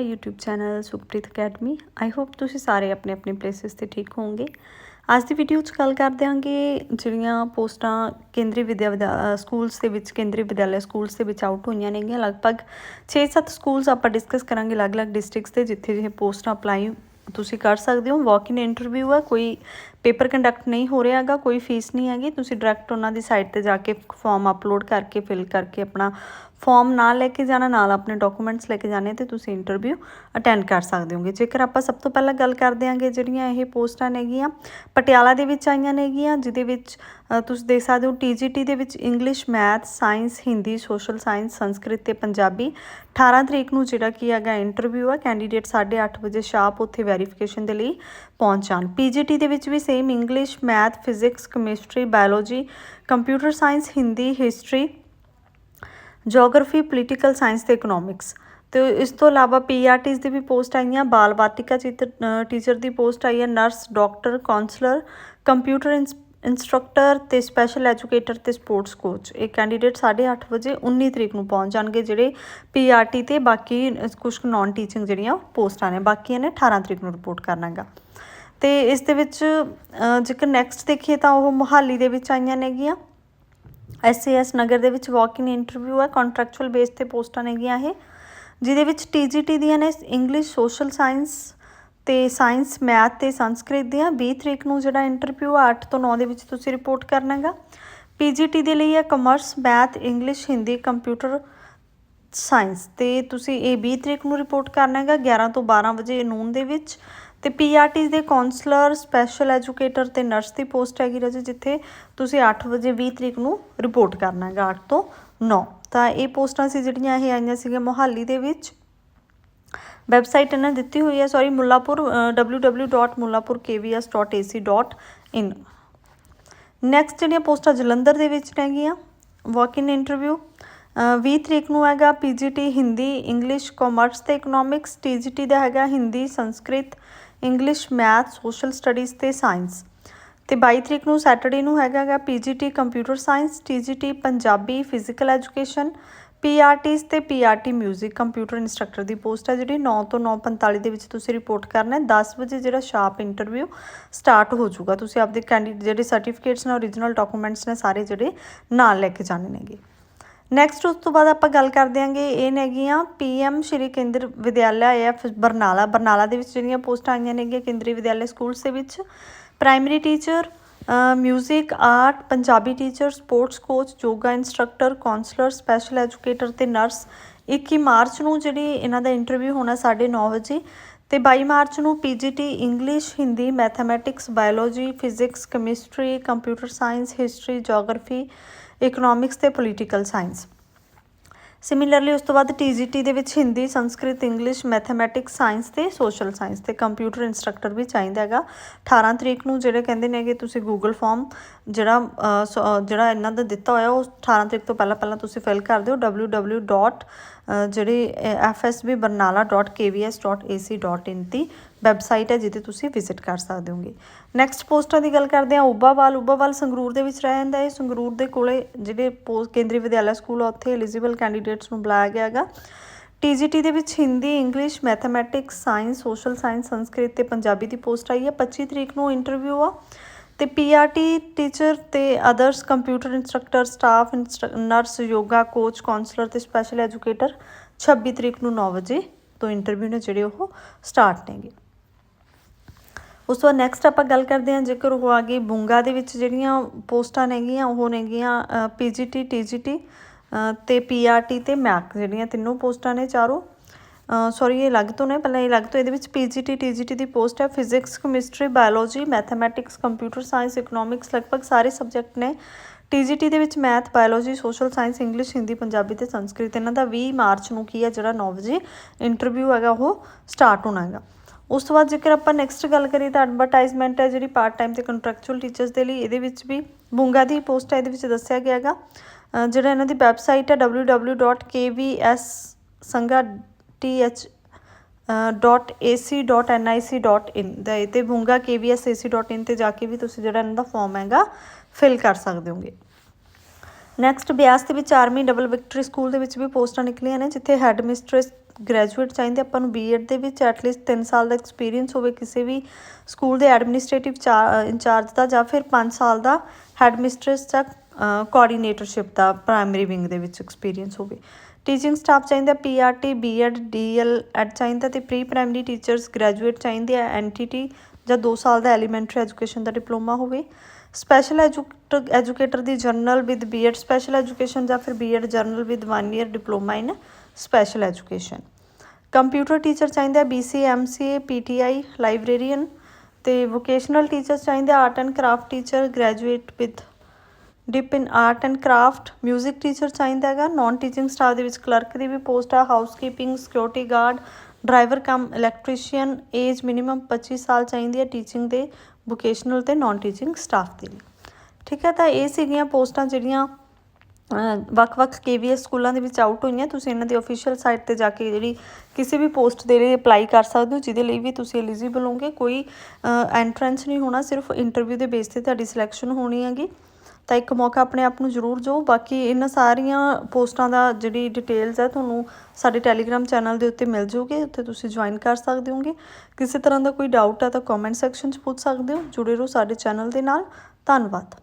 YouTube channel Sukhpreet academy I hope ਤੁਸੀਂ ਸਾਰੇ ਆਪਣੇ ਆਪਣੇ ਪਲੇਸਿਸ ਤੇ ਠੀਕ ਹੋਵੋਗੇ। ਅੱਜ ਦੀ ਵੀਡੀਓ 'ਚ ਗੱਲ ਕਰਦੇ ਹਾਂਗੇ ਜਿਹੜੀਆਂ ਪੋਸਟਾਂ ਕੇਂਦਰੀ ਵਿਦਿਆ ਵਿਦਿਆ- ਸਕੂਲਸ ਦੇ ਵਿੱਚ, ਕੇਂਦਰੀ ਵਿਦਿਆਲਿਆ ਸਕੂਲਸ ਦੇ ਵਿੱਚ ਆਊਟ ਹੋਈਆਂ ਨੇਗੀਆਂ। ਲਗਭਗ 6-7 ਸਕੂਲਸ ਆਪਾਂ ਡਿਸਕਸ ਕਰਾਂਗੇ ਅਲੱਗ-ਅਲੱਗ ਡਿਸਟ੍ਰਿਕਟਸ ਦੇ ਜਿੱਥੇ ਇਹ ਪੋਸਟਾਂ ਅਪਲਾਈ ਤੁਸੀਂ ਕਰ ਸਕਦੇ ਹੋ। ਵਾਕ ਇਨ ਇੰਟਰਵਿਊ ਆ, ਕੋਈ ਪੇਪਰ ਕੰਡਕਟ ਨਹੀਂ ਹੋ ਰਿਹਾ ਹੈਗਾ, ਕੋਈ ਫੀਸ ਨਹੀਂ ਹੈਗੀ। ਤੁਸੀਂ ਡਾਇਰੈਕਟ ਉਹਨਾਂ ਦੀ ਸਾਈਟ ਤੇ ਜਾ ਕੇ ਫਾਰਮ ਅਪਲੋਡ ਕਰਕੇ ਫਿਲ ਕਰਕੇ ਆਪਣਾ ਫਾਰਮ ਨਾਲ ਲੈ ਕੇ ਜਾਣਾ, ਨਾਲ ਆਪਣੇ ਡਾਕੂਮੈਂਟਸ ਲੈ ਕੇ ਜਾਣੇ ਤੇ ਤੁਸੀਂ ਇੰਟਰਵਿਊ ਅਟੈਂਡ ਕਰ ਸਕਦੇ ਹੋਗੇ। ਜੇਕਰ ਆਪਾਂ ਸਭ ਤੋਂ ਪਹਿਲਾਂ ਗੱਲ ਕਰਦੇ ਹਾਂਗੇ, ਜਿਹੜੀਆਂ ਇਹ ਪੋਸਟਾਂ ਨੇਗੀਆਂ, ਪਟਿਆਲਾ ਦੇ ਵਿੱਚ ਆਈਆਂ ਨੇਗੀਆਂ, ਜਿਹਦੇ ਵਿੱਚ ਤੁਸੀਂ ਦੇਖ ਸਕਦੇ ਹੋ ਟੀਜੀਟੀ ਦੇ ਵਿੱਚ English math science Hindi social science Sanskrit ਤੇ ਪੰਜਾਬੀ 18 ਤਰੀਕ ਨੂੰ ਜਿਹੜਾ ਕੀ ਹੈਗਾ ਇੰਟਰਵਿਊ ਆ ਕੈਂਡੀਡੇਟ 8:30 ਵਜੇ ਸ਼ਾਪ ਉੱਥੇ ਵੈਰੀਫਿਕੇਸ਼ਨ ਦੇ ਲਈ ਪਹੁੰਚ ਜਾਣ। ਪੀਜੀਟੀ ਦੇ ਵਿੱਚ ਵੀ same English math physics chemistry biology computer science Hindi history geography political science ਤੇ ਇਕਨੋਮਿਕਸ ਤੇ ਇਸ ਤੋਂ ਇਲਾਵਾ ਪੀਆਰਟੀਜ਼ ਦੀ ਵੀ ਪੋਸਟ ਆਈਆਂ, ਬਾਲ ਬਾਟਿਕਾ ਟੀਚਰ ਦੀ ਪੋਸਟ ਆਈ ਹੈ nurse doctor counsellor computer instructor ਤੇ ਸਪੈਸ਼ਲ ਐਜੂਕੇਟਰ ਤੇ ਸਪੋਰਟਸ ਕੋਚ ਇਹ ਕੈਂਡੀਡੇਟ 8:30 ਵਜੇ 19 ਤਰੀਕ ਨੂੰ ਪਹੁੰਚ ਜਾਣਗੇ, ਜਿਹੜੇ ਪੀਆਰਟੀ ਤੇ ਬਾਕੀ ਕੁਝ ਨਾਨ ਟੀਚਿੰਗ ਜਿਹੜੀਆਂ ਪੋਸਟਾਂ ਨੇ। ਬਾਕੀਆਂ ਨੇ 18 ਤਰੀਕ ਨੂੰ ਰਿਪੋਰਟ ਕਰਨਾਗਾ। ਤੇ ਇਸ ਦੇ ਵਿੱਚ ਜੇਕਰ ਨੈਕਸਟ ਦੇਖੀਏ ਤਾਂ ਉਹ ਮੁਹਾਲੀ ਦੇ ਵਿੱਚ ਆਈਆਂ ਨੇਗੀਆਂ। ਐਸਏਐਸ ਨਗਰ ਦੇ ਵਿੱਚ ਵਾਕ ਇਨ ਇੰਟਰਵਿਊ ਹੈ ਕੰਟਰੈਕਚੁਅਲ ਬੇਸ ਤੇ ਪੋਸਟਾਂ ਨੇਗੀਆਂ ਇਹ, ਜਿਹਦੇ ਵਿੱਚ ਟੀਜੀਟੀ ਦੀਆਂ ਨੇ ਇੰਗਲਿਸ਼ ਸੋਸ਼ਲ ਸਾਇੰਸ ਤੇ ਸਾਇੰਸ ਮੈਥ ਤੇ ਸੰਸਕ੍ਰਿਤ ਦੀਆਂ। 20 ਤਰੀਕ ਨੂੰ ਜਿਹੜਾ ਇੰਟਰਵਿਊ ਆ 8 ਤੋਂ 9 ਦੇ ਵਿੱਚ ਤੁਸੀਂ ਰਿਪੋਰਟ ਕਰਨਾਗਾ। ਪੀਜੀਟੀ ਦੇ ਲਈ ਹੈ commerce math English Hindi computer science ਤੇ ਤੁਸੀਂ ਇਹ 20 ਤਰੀਕ ਨੂੰ ਰਿਪੋਰਟ ਕਰਨਾ ਹੈਗਾ 11 ਤੋਂ 12 ਵਜੇ ਨੂਨ ਦੇ ਵਿੱਚ। ਤੇ ਪੀਆਰਟੀ ਦੇ ਕਾਉਂਸਲਰ ਸਪੈਸ਼ਲ ਐਜੂਕੇਟਰ ਤੇ ਨਰਸ ਦੀ ਪੋਸਟ ਹੈਗੀ ਰਾਜੇ, ਜਿੱਥੇ ਤੁਸੀਂ 8 ਵਜੇ 20 ਤਰੀਕ ਨੂੰ ਰਿਪੋਰਟ ਕਰਨਾ ਹੈਗਾ 8 ਤੋਂ 9 ਤਾਂ ਇਹ ਪੋਸਟਾਂ ਸੀ ਜਿਹੜੀਆਂ ਇਹ ਆਈਆਂ ਸੀਗੀਆਂ ਮੋਹਾਲੀ ਦੇ ਵਿੱਚ। ਵੈਬਸਾਈਟ ਇਹਨਾਂ ਨੇ ਦਿੱਤੀ ਹੋਈ ਹੈ ਸੌਰੀ ਮੁੱਲਾਪੁਰ www.mullapurkvs.ac.in ਨੈਕਸਟ ਜਿਹੜੀਆਂ ਪੋਸਟਾਂ ਜਲੰਧਰ ਦੇ ਵਿੱਚ ਨੇਗੀਆਂ ਵਾਕ ਇਨ ਇੰਟਰਵਿਊ 20 ਤਰੀਕ ਨੂੰ ਹੈਗਾ ਪੀਜੀਟੀ ਹਿੰਦੀ ਇੰਗਲਿਸ਼ ਕਾਮਰਸ ਤੇ ਇਕਨੋਮਿਕਸ ਟੀਜੀਟੀ ਦਾ ਹੈਗਾ Hindi, Sanskrit. English math social studies ਤੇ ਸਾਇੰਸ ਤੇ 22 ਤਰੀਕ ਨੂੰ ਸੈਟਰਡੇ ਨੂੰ ਹੈਗਾ ਗਾ PGT computer science TGT Punjabi physical education PRTs ਤੇ ਪੀਆਰਟੀ 뮤직 ਕੰਪਿਊਟਰ ਇੰਸਟ੍ਰਕਟਰ ਦੀ ਪੋਸਟ ਹੈ ਜਿਹੜੀ 9 ਤੋਂ 9:45 ਦੇ ਵਿੱਚ ਤੁਸੀਂ ਰਿਪੋਰਟ ਕਰਨਾ ਹੈ। 10 ਵਜੇ ਜਿਹੜਾ ਸ਼ਾਰਪ ਇੰਟਰਵਿਊ ਸਟਾਰਟ ਹੋ ਜਾਊਗਾ। ਤੁਸੀਂ ਆਪਦੇ ਕੈਂਡੀਡੇਟ ਜਿਹੜੇ ਸਰਟੀਫਿਕੇਟਸ ਨੇ origignal ਡਾਕੂਮੈਂਟਸ ਨੇ, ਸਾਰੇ ਜਿਹੜੇ ਨਾਲ ਲੈ ਕੇ ਜਾਣੇ ਨੇਗੇ। ਨੈਕਸਟ ਉਸ ਤੋਂ ਬਾਅਦ ਆਪਾਂ ਗੱਲ ਕਰਦੇ ਆਂਗੇ ਇਹ ਨੇਗੀਆਂ ਪੀਐਮ ਸ਼੍ਰੀ ਕੇਂਦਰ ਵਿਦਿਆਲਿਆ ਐਫ ਬਰਨਾਲਾ ਬਰਨਾਲਾ ਦੇ ਵਿੱਚ ਜਿਹੜੀਆਂ ਪੋਸਟਾਂ ਆਈਆਂ ਨੇਗੀਆਂ ਕੇਂਦਰੀ ਵਿਦਿਆਲਿਆ ਸਕੂਲਸ ਦੇ ਵਿੱਚ primary teacher music art Punjabi teacher sports coach yoga instructor counsellor special educator ਤੇ ਨਰਸ 21 ਮਾਰਚ ਨੂੰ ਜਿਹੜੀ ਇਹਨਾਂ ਦਾ ਇੰਟਰਵਿਊ ਹੋਣਾ 9:30 ਵਜੇ ਤੇ 22 ਮਾਰਚ ਨੂੰ PGT English Hindi mathematics biology physics chemistry computer science history geography economics ਤੇ ਪੋਲੀਟੀਕਲ ਸਾਇੰਸ ਸਿਮਿਲਰਲੀ ਉਸ ਤੋਂ ਬਾਅਦ ਟੀਜੀਟੀ ਦੇ ਵਿੱਚ Hindi Sanskrit English mathematics science ਤੇ ਸੋਸ਼ਲ ਸਾਇੰਸ ਤੇ ਕੰਪਿਊਟਰ ਇੰਸਟ੍ਰਕਟਰ ਵੀ ਚਾਹੀਦਾ ਹੈਗਾ 18 ਤਰੀਕ ਨੂੰ ਜਿਹੜੇ ਕਹਿੰਦੇ ਨੇ ਕਿ ਤੁਸੀਂ ਗੂਗਲ ਫਾਰਮ ਜਿਹੜਾ ਅ, ਜਿਹੜਾ ਇਹਨਾਂ ਦਾ ਦਿੱਤਾ ਹੋਇਆ ਉਹ 18 ਤਰੀਕ ਤੋਂ ਪਹਿਲਾਂ ਪਹਿਲਾਂ ਤੁਸੀਂ ਫਿਲ ਕਰ ਦਿਓ www. ਡੋਟ ਜਿਹੜੀ fsbbernala.kvs.ac.in ਦੀ ਵੈਬਸਾਈਟ ਹੈ ਜਿੱਥੇ ਤੁਸੀਂ ਵਿਜ਼ਿਟ ਕਰ ਸਕਦੇ ਹੋਗੇ। ਨੈਕਸਟ ਪੋਸਟਾਂ ਦੀ ਗੱਲ ਕਰਦੇ ਹਾਂ ਉਬਾਵਾਲ ਉਬਾਵਾਲ ਸੰਗਰੂਰ ਦੇ ਵਿੱਚ ਰਹਿ ਜਾਂਦਾ ਹੈ। ਸੰਗਰੂਰ ਦੇ ਕੋਲੇ ਜਿਹੜੇ ਪੋਸਟ ਕੇਂਦਰੀ ਵਿਦਿਆਲਿਆ ਸਕੂਲ ਆ, ਉੱਥੇ ਐਲੀਜੀਬਲ ਕੈਂਡੀਡੇਟਸ ਨੂੰ ਬੁਲਾਇਆ ਗਿਆ ਹੈਗਾ। ਟੀਜੀਟੀ ਦੇ ਵਿੱਚ Hindi English mathematics science social science Sanskrit ਤੇ ਪੰਜਾਬੀ ਦੀ ਪੋਸਟ ਆਈ ਹੈ। 25 ਤਰੀਕ ਨੂੰ ਇੰਟਰਵਿਊ ਆ। ਤੇ ਪੀਆਰਟੀ ਟੀਚਰ ਤੇ others computer instructor staff nurse yoga coach counsellor ਤੇ ਸਪੈਸ਼ਲ ਐਜੂਕੇਟਰ 26 ਤਰੀਕ ਨੂੰ 9 ਵਜੇ ਤੋਂ ਇੰਟਰਵਿਊ ਨੇ ਜਿਹੜੇ ਉਹ ਸਟਾਰਟ ਨੇਗੇ। ਉਸ ਤੋਂ ਨੈਕਸਟ ਆਪਾਂ ਗੱਲ ਕਰਦੇ ਹਾਂ, ਜੇਕਰ ਉਹ ਆ ਗਈ ਬੁੰਗਾ ਦੇ ਵਿੱਚ ਜਿਹੜੀਆਂ ਪੋਸਟਾਂ ਨੇਗੀਆਂ, ਉਹ ਨੇਗੀਆਂ ਪੀਜੀਟੀ ਟੀਜੀਟੀ ਤੇ ਪੀਆਰਟੀ ਤੇ ਮੈਕ ਜਿਹੜੀਆਂ ਤਿੰਨੋਂ ਪੋਸਟਾਂ ਨੇ ਚਾਰੋਂ। ਸੌਰੀ ਇਹ ਅਲੱਗ ਤੋਂ ਨੇ, ਪਹਿਲਾਂ ਇਹ ਅਲੱਗ ਤੋਂ, ਇਹਦੇ ਵਿੱਚ ਪੀਜੀਟੀ ਟੀਜੀਟੀ ਦੀ ਪੋਸਟ ਹੈ physics chemistry biology mathematics computer science economics ਲਗਭਗ ਸਾਰੇ ਸਬਜੈਕਟ ਨੇ। ਟੀਜੀਟੀ ਦੇ ਵਿੱਚ math biology social science English Hindi Punjabi ਤੇ ਸੰਸਕ੍ਰਿਤ ਇਹਨਾਂ ਦਾ 20 ਮਾਰਚ ਨੂੰ ਕੀ ਹੈ, ਜਿਹੜਾ 9 ਵਜੇ ਇੰਟਰਵਿਊ ਹੈਗਾ, ਉਹ ਸਟਾਰਟ ਹੋਣਾ ਹੈਗਾ। ਉਸ ਤੋਂ ਬਾਅਦ ਜੇਕਰ ਆਪਾਂ ਨੈਕਸਟ ਗੱਲ ਕਰੀਏ ਤਾਂ ਐਡਵਰਟਾਈਜ਼ਮੈਂਟ ਹੈ ਜਿਹੜੀ ਪਾਰਟ ਟਾਈਮ ਤੇ ਕੰਟਰੈਕਚੁਅਲ ਟੀਚਰਸ ਦੇ ਲਈ, ਇਹਦੇ ਵਿੱਚ ਵੀ ਬੁੰਗਾ ਦੀ ਪੋਸਟ ਹੈ, ਇਹਦੇ ਵਿੱਚ ਦੱਸਿਆ ਗਿਆ ਹੈਗਾ। ਜਿਹੜਾ ਇਹਨਾਂ ਦੀ ਵੈਬਸਾਈਟ ਹੈ www.kvs.th.ac.nic.in ਦਾ ਇਹ ਤੇ ਬੁੰਗਾ kvsac.in ਤੇ ਜਾ ਕੇ ਵੀ ਤੁਸੀਂ ਜਿਹੜਾ ਇਹਨਾਂ ਦਾ ਫਾਰਮ ਹੈਗਾ ਫਿਲ ਕਰ ਸਕਦੇ ਹੋਗੇ। ਨੈਕਸਟ ਬਿਆਸ ਦੇ ਵਿੱਚ ਆਰਮੀ ਡਬਲ ਵਿਕਟਰੀ ਸਕੂਲ ਦੇ ਵਿੱਚ ਵੀ ਪੋਸਟਾਂ ਨਿਕਲੀਆਂ ਨੇ, ਜਿੱਥੇ ਹੈੱਡ ਮਿਸਟ੍ਰੈਸ ਗ੍ਰੈਜੂਏਟ ਚਾਹੀਦੇ, ਆਪਾਂ ਨੂੰ ਬੀਐਡ ਦੇ ਵਿੱਚ ਐਟਲੀਸਟ 3 ਸਾਲ ਦਾ ਐਕਸਪੀਰੀਅੰਸ ਹੋਵੇ ਕਿਸੇ ਵੀ ਸਕੂਲ ਦੇ ਐਡਮਿਨਿਸਟ੍ਰੇਟਿਵ ਇੰਚਾਰਜ ਦਾ ਜਾਂ ਫਿਰ 5 ਸਾਲ ਦਾ ਹੈਡ ਜਾਂ ਕੋਆਰਡੀਨੇਟਰਸ਼ਿਪ ਦਾ ਪ੍ਰਾਇਮਰੀ ਵਿੰਗ ਦੇ ਵਿੱਚ ਐਕਸਪੀਰੀਅੰਸ ਹੋਵੇ। ਟੀਚਿੰਗ ਸਟਾਫ ਚਾਹੀਦਾ ਪੀਆਰਟੀ ਬੀਐਡ ਡੀਐਲ ਐਡ ਚਾਹੀਦਾ ਤੇ ਪ੍ਰੀ ਪ੍ਰਾਇਮਰੀ ਟੀਚਰਸ ਗ੍ਰੈਜੂਏਟ ਚਾਹੀਦੇ ਆ ਐਨਟੀਟੀ ਜਾਂ 2 ਸਾਲ ਦਾ ਐਲੀਮੈਂਟਰੀ ਐਜੂਕੇਸ਼ਨ ਦਾ ਡਿਪਲੋਮਾ ਹੋਵੇ। Special educator the general with B Ed special education ਜਾਂ ਫਿਰ B Ed general with 1 year diploma in special education computer teacher ਚਾਹੀਦਾ ਬੀਸੀ ਐਮਸੀਏ ਪੀਟੀਆਈ ਲਾਇਬ੍ਰੇਰੀਅਨ ਤੇ ਵੋਕੇਸ਼ਨਲ ਟੀਚਰ ਚਾਹੀਦੇ art and craft teacher graduate with dip in art and craft 뮤직 teacher ਚਾਹੀਦਾ ਹੈਗਾ non teaching staff ਦੇ ਵਿੱਚ clerk ਦੀ ਵੀ post ਆ housekeeping security guard driver cum electrician age minimum 25 ਸਾਲ ਚਾਹੀਦੀ ਹੈ ਟੀਚਿੰਗ ਦੇ ਵੋਕੇਸ਼ਨਲ ਤੇ ਨਾਨ ਟੀਚਿੰਗ ਸਟਾਫ ਦੇ ਲਈ। ਠੀਕ ਹੈ, ਤਾਂ ਇਹ ਸੀਗੀਆਂ ਪੋਸਟਾਂ ਜਿਹੜੀਆਂ ਵੱਖ-ਵੱਖ ਕੇਵੀਐਸ ਸਕੂਲਾਂ ਦੇ ਵਿੱਚ ਆਊਟ ਹੋਈਆਂ। ਤੁਸੀਂ ਇਹਨਾਂ ਦੀ ਅਫੀਸ਼ੀਅਲ ਸਾਈਟ ਤੇ ਜਾ ਕੇ ਜਿਹੜੀ ਕਿਸੇ ਵੀ ਪੋਸਟ ਦੇ ਲਈ ਅਪਲਾਈ ਕਰ ਸਕਦੇ ਹੋ, ਜਿਹਦੇ ਲਈ ਵੀ ਤੁਸੀਂ ਐਲੀਜੀਬਲ ਹੋਗੇ ਕੋਈ ਐਂਟਰੈਂਸ ਨਹੀਂ ਹੋਣਾ, ਸਿਰਫ ਇੰਟਰਵਿਊ ਦੇ ਬੇਸ ਤੇ ਤੁਹਾਡੀ ਸਿਲੈਕਸ਼ਨ ਹੋਣੀ ਹੈਗੀ। ਤਾਂ ਇੱਕ ਮੌਕਾ ਆਪਣੇ ਆਪ ਨੂੰ ਜ਼ਰੂਰ ਦਿਓ। ਬਾਕੀ ਇਹਨਾਂ ਸਾਰੀਆਂ ਪੋਸਟਾਂ ਦਾ ਜਿਹੜੀ ਡਿਟੇਲਸ ਹੈ, ਤੁਹਾਨੂੰ ਸਾਡੇ ਟੈਲੀਗ੍ਰam ਚੈਨਲ ਦੇ ਉੱਤੇ ਮਿਲ ਜੂਗੀ, ਉੱਥੇ ਤੁਸੀਂ ਜੁਆਇਨ ਕਰ ਸਕਦੇ ਹੋਗੇ ਕਿਸੇ ਤਰ੍ਹਾਂ ਦਾ ਕੋਈ ਡਾਊਟ ਹੈ, ਤਾਂ ਕਮੈਂਟ ਸੈਕਸ਼ਨ 'ਚ ਪੁੱਛ ਸਕਦੇ ਹੋ। ਜੁੜੇ ਰਹੋ ਸਾਡੇ ਚੈਨਲ ਦੇ ਨਾਲ। ਧੰਨਵਾਦ।